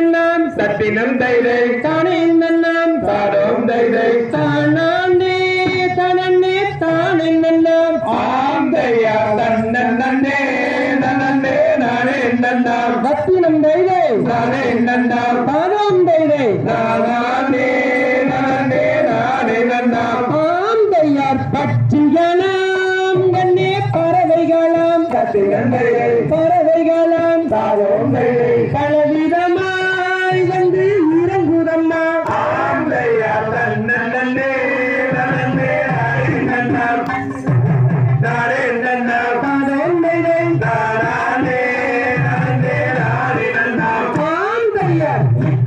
தன்னாம் சத்தினம் தைதை தானே தன்னாம் தாரோம் தைதை. தானாண்டே தனன்னே தானே நன்னாம் ஆம் தையா தன்னே தனன்னே நானே நன்னாம் சத்தினம் தைதை தானே நன்னாம் தாரோம் தைதை தானாண்டே தனன்னே நானே நன்னாம் ஆம் தையார் பட்சிகளாம் கண்ணே பறவைகளாம். சத்தினம் தைதை பறவைகளாம். தாரோம் தைதை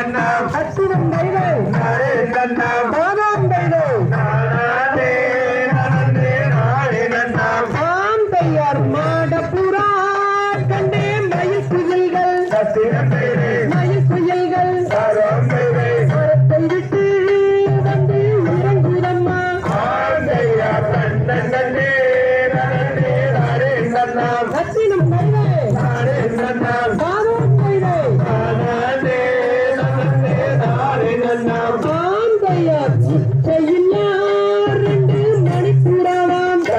அச்சுதன் கைதோ நாதான் கைதோ ஆம் பெயர் மாடப்புறா கண்டே மயில் குயில்கள் மயில் குயில்கள் மரத்தை விட்டு வந்து இறங்குதம்மா அச்சினும் கைதோ